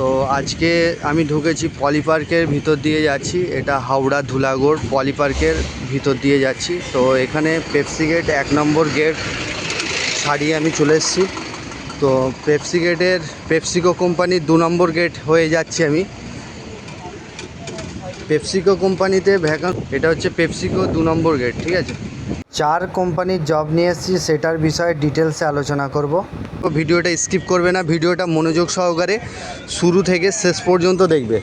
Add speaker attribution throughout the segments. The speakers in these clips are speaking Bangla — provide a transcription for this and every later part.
Speaker 1: তো আজকে আমি ঢুকেছি পলি পার্কের ভিতর দিয়ে যাচ্ছি। এটা হাওড়া ধুলাগড় পলি পার্কের ভিতর দিয়ে যাচ্ছি। তো এখানে পেপসি গেট এক নম্বর গেট ছাড়িয়ে আমি চলে এসেছি। তো পেপসি গেটের, পেপসিকো কোম্পানির দু নম্বর গেট হয়ে যাচ্ছি আমি। পেপসিকো কোম্পানিতে ভ্যাকান এটা হচ্ছে পেপসিকো দু নম্বর গেট ঠিক আছে? চার কোম্পানির জব নিয়ে এসেছি, সেটার বিষয়ে ডিটেলসে আলোচনা করব। ভিডিওটা স্কিপ করবে না, ভিডিওটা মনোযোগ সহকারে শুরু থেকে শেষ পর্যন্ত দেখবে।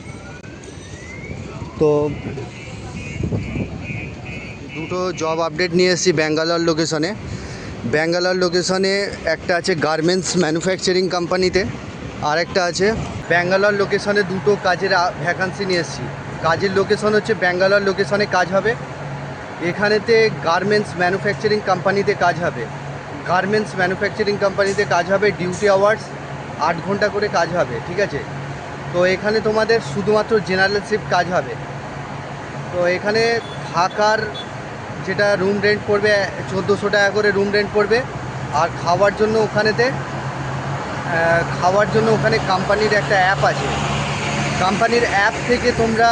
Speaker 1: তো দুটো জব আপডেট নিয়ে এসেছি ব্যাঙ্গালোর লোকেশনে ব্যাঙ্গালোর লোকেশনে একটা আছে গার্মেন্টস ম্যানুফ্যাকচারিং কোম্পানিতে আর একটা আছে ব্যাঙ্গালোর লোকেশনে দুটো কাজের ভ্যাকান্সি নিয়ে এসেছি। কাজের লোকেশন হচ্ছে ব্যাঙ্গালোর লোকেশনে কাজ হবে। এখানেতে গার্মেন্টস ম্যানুফ্যাকচারিং কোম্পানিতে কাজ হবে। গার্মেন্টস ম্যানুফ্যাকচারিং কোম্পানিতে কাজ হবে ডিউটি আওয়ার্স আট ঘণ্টা করে কাজ হবে, ঠিক আছে? তো এখানে তোমাদের শুধুমাত্র জেনারেল শিফট কাজ হবে। তো এখানে থাকার যেটা রুম রেন্ট পড়বে, চোদ্দোশো টাকা করে রুম রেন্ট পড়বে। আর খাওয়ার জন্য ওখানেতে খাওয়ার জন্য ওখানে কোম্পানির একটা অ্যাপ আছে। কোম্পানির অ্যাপ থেকে তোমরা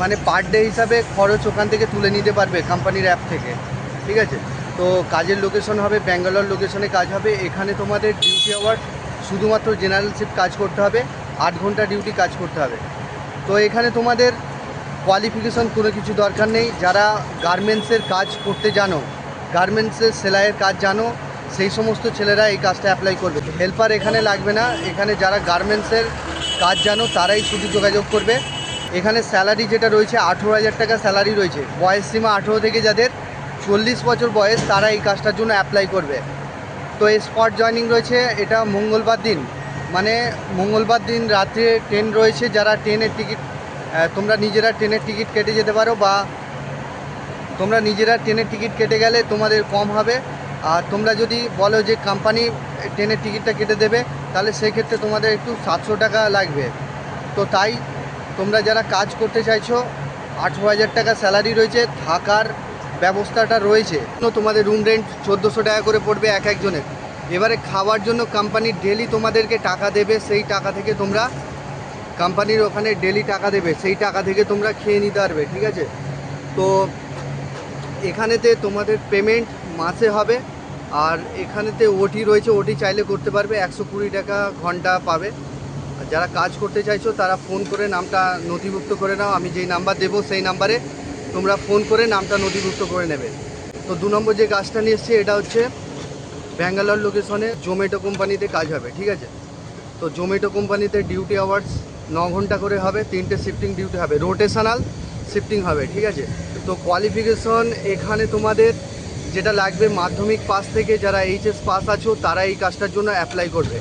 Speaker 1: মানে পার ডে হিসাবে খরচ ওখান থেকে তুলে নিতে পারবে কোম্পানির অ্যাপ থেকে, ঠিক আছে? তো কাজের লোকেশন হবে ব্যাঙ্গালোর লোকেশনে কাজ হবে, এখানে তোমাদের ডিউটি আওয়ার শুধুমাত্র জেনারেল শিফট কাজ করতে হবে, আট ঘণ্টা ডিউটি কাজ করতে হবে। তো এখানে তোমাদের কোয়ালিফিকেশন কোনো কিছু দরকার নেই, যারা গার্মেন্টসের কাজ করতে জানো গার্মেন্টসের সেলাইয়ের কাজ জানো, সেই সমস্ত ছেলেরা এই কাজটা অ্যাপ্লাই করবে। হেল্পার এখানে লাগবে না, এখানে যারা গার্মেন্টসের কাজ জানো, তারাই শুধু যোগাযোগ করবে। এখানে স্যালারি যেটা রয়েছে, আঠেরো হাজার টাকা স্যালারি রয়েছে। বয়স সীমা আঠেরো থেকে যাদের চল্লিশ বছর বয়স, তারা এই কাজটার জন্য অ্যাপ্লাই করবে। তো এই স্পট জয়নিং রয়েছে, এটা মঙ্গলবার দিন। মানে মঙ্গলবার দিন রাত্রে ট্রেন রয়েছে, যারা ট্রেনের টিকিট তোমরা নিজেরা ট্রেনের টিকিট কেটে যেতে পারো বা তোমরা নিজেরা ট্রেনের টিকিট কেটে গেলে তোমাদের কম হবে। আর তোমরা যদি বলো যে কোম্পানি ট্রেনের টিকিটটা কেটে দেবে, তাহলে সেক্ষেত্রে তোমাদের একটু সাতশো টাকা লাগবে। তো তাই তোমরা যারা কাজ করতে চাইছো, আঠেরো হাজার টাকা স্যালারি রয়েছে, থাকার ব্যবস্থাটা রয়েছে। তোমাদের রুম রেন্ট চোদ্দোশো টাকা করে পড়বে এক একজনের। এবারে খাওয়ার জন্য কোম্পানি ডেলি তোমাদেরকে টাকা দেবে, সেই টাকা থেকে তোমরা কোম্পানির ওখানে ডেলি টাকা দেবে, সেই টাকা থেকে তোমরা খেয়ে নিতে পারবে, ঠিক আছে? তো এখানেতে তোমাদের পেমেন্ট মাসে হবে। আর এখানেতে ওটি রয়েছে ওটি চাইলে করতে পারবে, একশো কুড়ি টাকা ঘণ্টা পাবে। যারা কাজ করতে চাইছো, তারা ফোন করে নামটা নথিভুক্ত করে নাও। আমি যেই নাম্বার দেবো, সেই নাম্বারে তোমরা ফোন করে নামটা নথিভুক্ত করে নেবে। তো দু নম্বর যে কাজটা নিয়ে এসেছি, এটা হচ্ছে ব্যাঙ্গালোর লোকেশনে জোম্যাটো কোম্পানিতে কাজ হবে, ঠিক আছে? তো জোম্যাটো কোম্পানিতে ডিউটি আওয়ার্স ন ঘণ্টা করে হবে, তিনটে শিফটিং ডিউটি হবে। রোটেশনাল শিফটিং হবে, ঠিক আছে? তো কোয়ালিফিকেশন এখানে তোমাদের যেটা লাগবে মাধ্যমিক পাস থেকে যারা এইচএস পাস আছো, তারা এই কাজটার জন্য অ্যাপ্লাই করবে।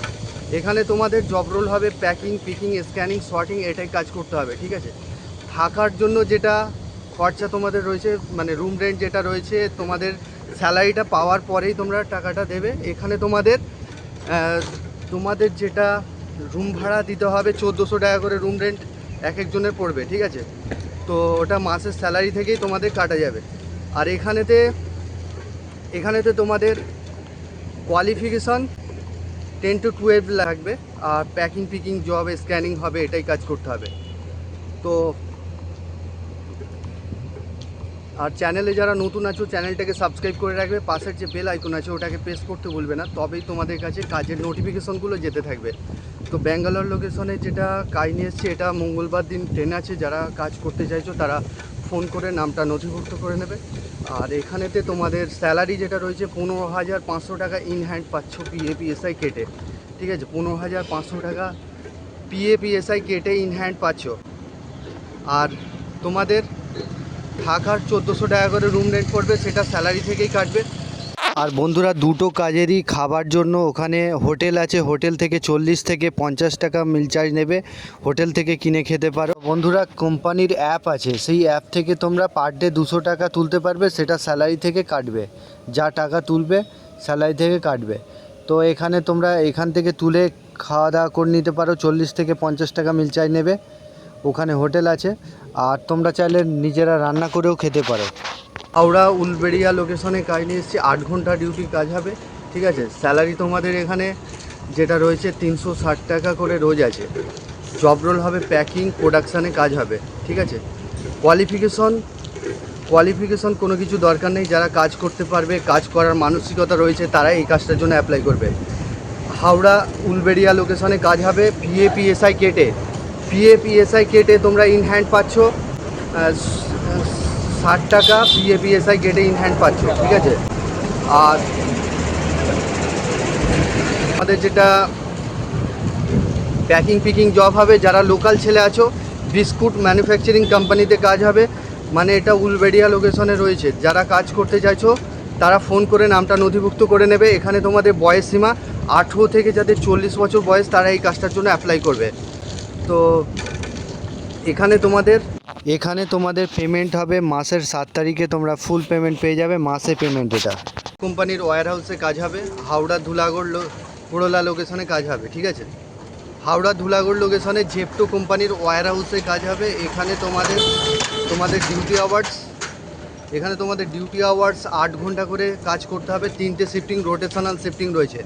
Speaker 1: এখানে তোমাদের জব রোল হবে প্যাকিং পিকিং স্ক্যানিং শর্টিং এটাই কাজ করতে হবে, ঠিক আছে? থাকার জন্য যেটা খরচা তোমাদের রয়েছে মানে রুম রেন্ট যেটা রয়েছে, তোমাদের স্যালারিটা পাওয়ার পরেই তোমরা টাকাটা দেবে। এখানে তোমাদের তোমাদের যেটা রুম ভাড়া দিতে হবে চোদ্দোশো টাকা করে রুম রেন্ট এক একজনের পড়বে, ঠিক আছে? তো ওটা মাসের স্যালারি থেকেই তোমাদের কাটা যাবে। আর এখানেতে এখানেতে তোমাদের কোয়ালিফিকেশন টেন টু টুয়েলভ লাগবে আর প্যাকিং পিকিং জব স্ক্যানিং হবে, এটাই কাজ করতে হবে। তো আর চ্যানেলে যারা নতুন আছো চ্যানেলটাকে সাবস্ক্রাইব করে রাখবে, পাশের যে বেল আইকন আছে, ওটাকে প্রেস করতে ভুলবে না, তবেই তোমাদের কাছে কাজের নোটিফিকেশনগুলো যেতে থাকবে। তো ব্যাঙ্গালোর লোকেশনে যেটা কাজ নিয়ে এসছে, এটা মঙ্গলবার দিন ট্রেন আছে, যারা কাজ করতে চাইছো, তারা ফোন করে নামটা নথিভুক্ত করে নেবে। আর এখানেতে তোমাদের স্যালারি যেটা রয়েছে পনেরো হাজার পাঁচশো টাকা ইন হ্যান্ড পাচ্ছ পিএ পিএসআই কেটে, ঠিক আছে? পনেরো হাজার পাঁচশো টাকা পিএ পিএসআই কেটে ইন হ্যান্ড পাচ্ছ। আর তোমাদের থাকার চোদ্দোশো টাকা করে রুম রেন্ট পড়বে, সেটা স্যালারি থেকেই কাটবে। আর বন্ধুরা, দুটো কাজেরই খাবার জন্য ওখানে হোটেল আছে। হোটেল থেকে চল্লিশ থেকে পঞ্চাশ টাকা মিল চার্জ নেবে। হোটেল থেকে কিনে খেতে পারো। বন্ধুরা, কোম্পানির অ্যাপ আছে। সেই অ্যাপ থেকে তোমরা পার ডে দুশো টাকা তুলতে পারবে। সেটা স্যালারি থেকে কাটবে। যা টাকা তুলবে, স্যালারি থেকে কাটবে। তো এখানে তোমরা এখান থেকে তুলে খাওয়া দাওয়া করে নিতে পারো। চল্লিশ থেকে পঞ্চাশ টাকা মিল চার্জ নেবে। ওখানে হোটেল আছে। আর তোমরা চাইলে নিজেরা রান্না করেও খেতে পারো। হাওড়া, উলবেড়িয়া লোকেশনে কাজ নিয়ে এসেছি। আট ঘণ্টা ডিউটি কাজ হবে, ঠিক আছে? স্যালারি তোমাদের এখানে যেটা রয়েছে তিনশো ষাট টাকা করে রোজ আছে। জব রোল হবে প্যাকিং প্রোডাকশানে কাজ হবে, ঠিক আছে? কোয়ালিফিকেশন কোয়ালিফিকেশন কোনো কিছু দরকার নেই। যারা কাজ করতে পারবে, কাজ করার মানসিকতা রয়েছে তারা এই কাজটার জন্য অ্যাপ্লাই করবে। হাওড়া, উলবেড়িয়া লোকেশনে কাজ হবে পিএ পিএসআই কেটে পিএ পিএসআই কেটে তোমরা ইন হ্যান্ড পাচ্ছ। ষাট টাকা পিএ পিএসআই কেটে ইন হ্যান্ড পাচ্ছ, ঠিক আছে? আর আমাদের যেটা প্যাকিং পিকিং জব হবে, যারা লোকাল ছেলে আছো, বিস্কুট ম্যানুফ্যাকচারিং কোম্পানিতে কাজ হবে মানে এটা উলবেড়িয়া লোকেশনে রয়েছে। যারা কাজ করতে চাইছো, তারা ফোন করে নামটা নথিভুক্ত করে নেবে। এখানে তোমাদের বয়স সীমা, আঠেরো থেকে যাদের চল্লিশ বছর বয়স, তারা এই কাজটার জন্য অ্যাপ্লাই করবে। তো এখানে তোমাদের এখানে তোমাদের পেমেন্ট হবে মাসের সাত তারিখে তোমরা ফুল পেমেন্ট পেয়ে যাবে, মাসে পেমেন্ট এটা। কোম্পানির ওয়্যার হাউসে কাজ হবে, হাওড়া ধুলাগড় পুরোলা লোকেশনে কাজ হবে, ঠিক আছে? হাওড়া ধুলাগড় লোকেশনে জেপটো কোম্পানির ওয়্যার হাউসে কাজ হবে, এখানে তোমাদের তোমাদের ডিউটি আওয়ার্স এখানে তোমাদের ডিউটি আওয়ার্স আট ঘণ্টা করে কাজ করতে হবে, তিনটে শিফটিং রোটেশনাল শিফটিং রয়েছে।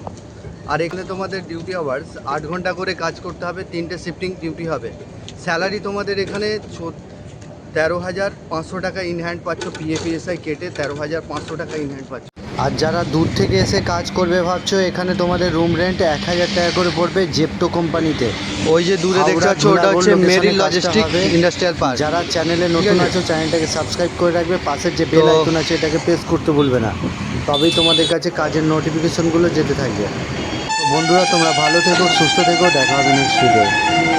Speaker 1: আর এখানে তোমাদের ডিউটি আওয়ার্স আট ঘণ্টা করে কাজ করতে হবে, তিনটে শিফটিং ডিউটি হবে। স্যালারি তোমাদের এখানে তেরো হাজার পাঁচশো টাকা ইন হ্যান্ড পাচ্ছ পিএফিএসআই কেটে তেরো হাজার পাঁচশো টাকা ইন হ্যান্ড পাচ্ছ। আর যারা দূর থেকে এসে কাজ করবে ভাবছ এখানে তোমাদের রুম রেন্ট এক হাজার টাকা করে পড়বে জেপটো কোম্পানিতে ওই যে দূরে দেখতে পাচ্ছ ওটা হচ্ছে মেরি লজিস্টিক ইন্ডাস্ট্রিয়াল পার্ক যারা চ্যানেলে নতুন
Speaker 2: আছে।
Speaker 1: আছো চ্যানেলটাকে সাবস্ক্রাইব করে রাখবে পাশের যে বেল আইকন আছে এটাকে প্রেস করতে ভুলবে না। তবেই তোমাদের কাছে কাজের নোটিফিকেশনগুলো যেতে থাকবে। বন্ধুরা তোমরা ভালো থেকো সুস্থ থেকো দেখা হবে নেক্সট ভিডিও